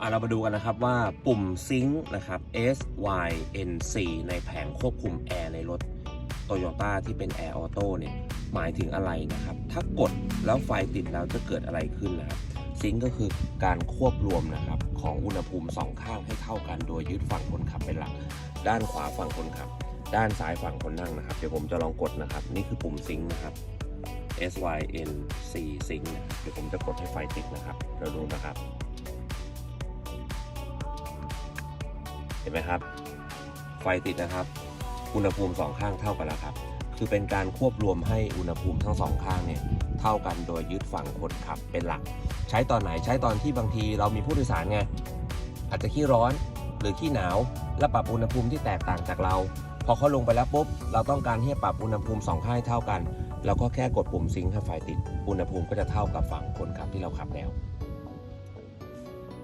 อะเรามาดูกันนะครับว่าปุ่มซิงค์นะครับ S Y N C ในแผงควบคุมแอร์ในรถ Toyota ที่เป็น Air Auto เนี่ยหมายถึงอะไรนะครับ ถ้ากดแล้วไฟติดแล้วจะเกิดอะไรขึ้นนะครับซิงค์ก็คือการควบรวมนะครับของอุณหภูมิสองข้างให้เท่ากัน โดยยึดฝั่งคนขับเป็นหลัก ด้านขวาฝั่งคนขับ ด้านซ้ายฝั่งคนนั่งนะครับ เดี๋ยวผมจะลองกดนะครับ นี่คือปุ่มซิงค์นะครับ S Y N C ซิงค์นะครับเดี๋ยวผมจะกดให้ไฟติดนะครับเราดูนะครับ เห็นไหมครับ ไฟติดนะครับ อุณหภูมิสองข้างเท่ากันแล้วครับ คือเป็นการควบรวมให้อุณหภูมิทั้งสองข้างเนี่ยเท่ากันโดยยึดฝั่งคนขับเป็นหลัก ใช้ตอนไหนใช้ตอนที่บางทีเรามีผู้โดยสารไงอาจจะขี้ร้อนหรือขี้หนาว แล้วปรับอุณหภูมิที่แตกต่างจากเรา พอเขาลงไปแล้วปุ๊บ เราต้องการที่จะปรับอุณหภูมิสองข้างเท่ากัน เราก็แค่กดปุ่มซิงค์ให้ไฟติด อุณหภูมิก็จะเท่ากับฝั่งคนขับที่เราขับแล้ว